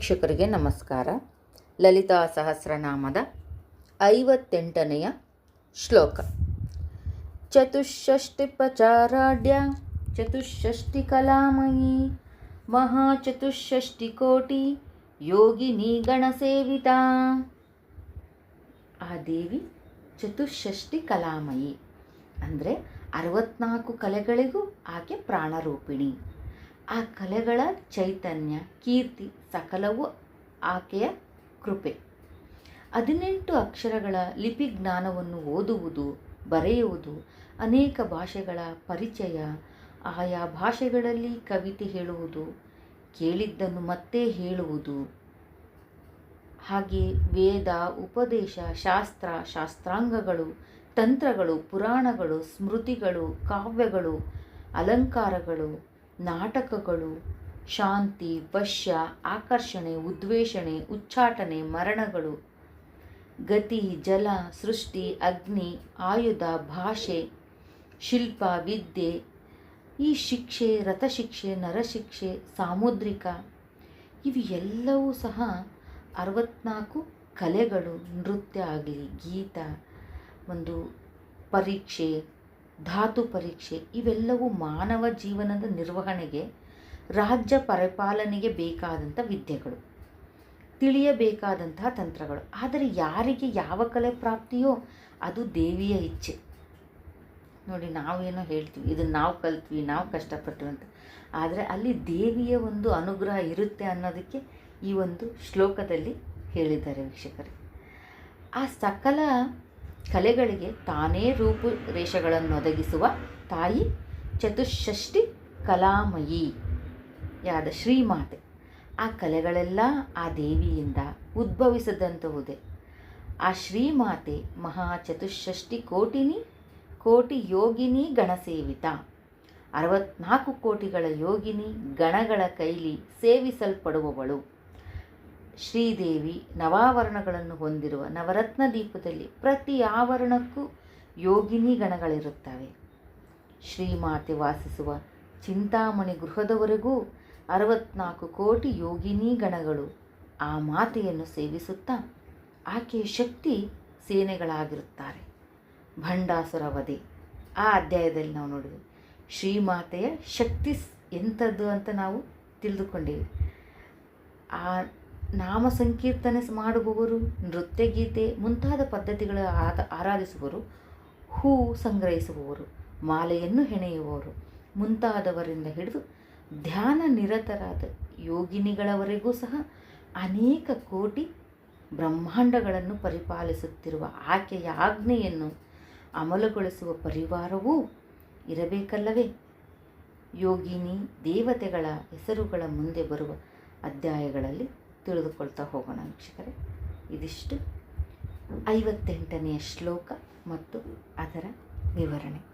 ವೀಕ್ಷಕರಿಗೆ ನಮಸ್ಕಾರ. ಲಲಿತಾ ಸಹಸ್ರನಾಮದ ಐವತ್ತೆಂಟನೆಯ ಶ್ಲೋಕ. ಚತುಷ್ಷಷ್ಟಿಪಚಾರಾಢ್ಯ ಚತುಷ್ಷಷ್ಟಿ ಕಲಾಮಯಿ ಮಹಾಚತುಷ್ಷಷ್ಟಿಕೋಟಿ, ಯೋಗಿನಿ ಗಣಸೇವಿತಾ. ಆ ದೇವಿ ಚತುಷ್ಷಷ್ಟಿ ಕಲಾಮಯಿ ಅಂದರೆ ಅರವತ್ನಾಲ್ಕು ಕಲೆಗಳಿಗೂ ಆಕೆ ಪ್ರಾಣರೂಪಿಣಿ. ಆ ಕಲೆಗಳ ಚೈತನ್ಯ, ಕೀರ್ತಿ ಸಕಲವೂ ಆಕೆಯ ಕೃಪೆ. ಹದಿನೆಂಟು ಅಕ್ಷರಗಳ ಲಿಪಿ ಜ್ಞಾನವನ್ನು ಓದುವುದು, ಬರೆಯುವುದು, ಅನೇಕ ಭಾಷೆಗಳ ಪರಿಚಯ, ಆಯಾ ಭಾಷೆಗಳಲ್ಲಿ ಕವಿತೆ ಹೇಳುವುದು, ಕೇಳಿದ್ದನ್ನು ಮತ್ತೆ ಹೇಳುವುದು. ಹಾಗೆ ವೇದ, ಉಪದೇಶ, ಶಾಸ್ತ್ರ, ಶಾಸ್ತ್ರಾಂಗಗಳು, ತಂತ್ರಗಳು, ಪುರಾಣಗಳು, ಸ್ಮೃತಿಗಳು, ಕಾವ್ಯಗಳು, ಅಲಂಕಾರಗಳು, ನಾಟಕಗಳು ಶಾಂತಿ, ವಶ್ಯ, ಆಕರ್ಷಣೆ, ಉದ್ವೇಷಣೆ, ಉಚ್ಚಾಟನೆ, ಮರಣಗಳು. ಗತಿ, ಜಲ, ಸೃಷ್ಟಿ, ಅಗ್ನಿ, ಆಯುಧ, ಭಾಷೆ, ಶಿಲ್ಪ, ವಿದ್ಯೆ, ಈ ಶಿಕ್ಷೆ, ರಥಶಿಕ್ಷೆ, ನರಶಿಕ್ಷೆ, ಸಾಮುದ್ರಿಕ, ಇವು ಎಲ್ಲವೂ ಸಹ ಅರವತ್ನಾಲ್ಕು ಕಲೆಗಳು. ನೃತ್ಯ ಆಗಲಿ, ಗೀತ, ಒಂದು ಪರೀಕ್ಷೆ, ಧಾತು ಪರೀಕ್ಷೆ, ಇವೆಲ್ಲವೂ ಮಾನವ ಜೀವನದ ನಿರ್ವಹಣೆಗೆ ರಾಜ್ಯ ಪರಿಪಾಲನೆಗೆ ಬೇಕಾದಂಥ ವಿದ್ಯೆಗಳು, ತಿಳಿಯಬೇಕಾದಂತಹ ತಂತ್ರಗಳು. ಆದರೆ ಯಾರಿಗೆ ಯಾವ ಕಲೆ ಪ್ರಾಪ್ತಿಯೋ ಅದು ದೇವಿಯ ಇಚ್ಛೆ. ನೋಡಿ, ನಾವೇನೋ ಹೇಳ್ತೀವಿ, ಇದನ್ನು ನಾವು ಕಲ್ತ್ವಿ, ನಾವು ಕಷ್ಟಪಟ್ಟು ಅಂತ. ಆದರೆ ಅಲ್ಲಿ ದೇವಿಯ ಒಂದು ಅನುಗ್ರಹ ಇರುತ್ತೆ ಅನ್ನೋದಕ್ಕೆ ಈ ಒಂದು ಶ್ಲೋಕದಲ್ಲಿ ಹೇಳಿದ್ದಾರೆ ವೀಕ್ಷಕರೇ. ಆ ಸಕಲ ಕಲೆಗಳಿಗೆ ತಾನೇ ರೂಪುರೇಷೆಗಳನ್ನು ಒದಗಿಸುವ ತಾಯಿ ಚತುಷ್ಷಷ್ಟಿ ಕಲಾಮಯಿ. ಯಾದ ಶ್ರೀಮಾತೆ. ಆ ಕಲೆಗಳೆಲ್ಲ ಆ ದೇವಿಯಿಂದ ಉದ್ಭವಿಸದಂತಹುದೇ. ಆ ಶ್ರೀಮಾತೆ ಮಹಾ ಚತುಷ್ಷಷ್ಟಿ ಕೋಟಿನಿ, ಕೋಟಿ ಯೋಗಿನಿ ಗಣಸೇವಿತ. ಅರವತ್ನಾಲ್ಕು ಕೋಟಿಗಳ ಯೋಗಿನಿ ಗಣಗಳ ಕೈಲಿ ಸೇವಿಸಲ್ಪಡುವವಳು. ಶ್ರೀದೇವಿ ನವಾವರಣಗಳನ್ನು ಹೊಂದಿರುವ ನವರತ್ನ ದೀಪದಲ್ಲಿ ಪ್ರತಿ ಆವರಣಕ್ಕೂ ಯೋಗಿನಿ ಗಣಗಳಿರುತ್ತವೆ. ಶ್ರೀಮಾತೆ ವಾಸಿಸುವ ಚಿಂತಾಮಣಿ ಗೃಹದವರೆಗೂ ಅರವತ್ನಾಲ್ಕು ಕೋಟಿ ಯೋಗಿನಿ ಗಣಗಳು ಆ ಮಾತೆಯನ್ನು ಸೇವಿಸುತ್ತಾ ಆಕೆಯ ಶಕ್ತಿ ಸೇನೆಗಳಾಗಿರುತ್ತಾರೆ. ಭಂಡಾಸುರ ವಧೆ. ಆ ಅಧ್ಯಾಯದಲ್ಲಿ ನಾವು ನೋಡಿದ್ವಿ. ಶ್ರೀಮಾತೆಯ ಶಕ್ತಿ ಎಂಥದ್ದು ಅಂತ ನಾವು ತಿಳಿದುಕೊಂಡೇವೆ. ಆ ನಾಮ ಸಂಕೀರ್ತನೆ ಮಾಡುವವರು, ನೃತ್ಯ ಗೀತೆ ಮುಂತಾದ ಪದ್ಧತಿಗಳ ಆರಾಧಿಸುವರು ಹೂ ಸಂಗ್ರಹಿಸುವವರು, ಮಾಲೆಯನ್ನು ಹೆಣೆಯುವವರು. ಮುಂತಾದವರಿಂದ ಹಿಡಿದು ಧ್ಯಾನ ನಿರತರಾದ ಯೋಗಿನಿಗಳವರೆಗೂ ಸಹ ಅನೇಕ ಕೋಟಿ ಬ್ರಹ್ಮಾಂಡಗಳನ್ನು ಪರಿಪಾಲಿಸುತ್ತಿರುವ ಆಕೆಯ ಆಜ್ಞೆಯನ್ನು ಅಮಲುಗೊಳಿಸುವ ಪರಿವಾರವೂ ಇರಬೇಕಲ್ಲವೇ? ಯೋಗಿನಿ ದೇವತೆಗಳ ಹೆಸರುಗಳ ಮುಂದೆ ಬರುವ ಅಧ್ಯಾಯಗಳಲ್ಲಿ ತಿಳಿದುಕೊಳ್ತಾ ಹೋಗೋಣ ವೀಕ್ಷಕರೇ. ಇದಿಷ್ಟು. ಐವತ್ತೆಂಟನೆಯ ಶ್ಲೋಕ ಮತ್ತು ಅದರ ವಿವರಣೆ.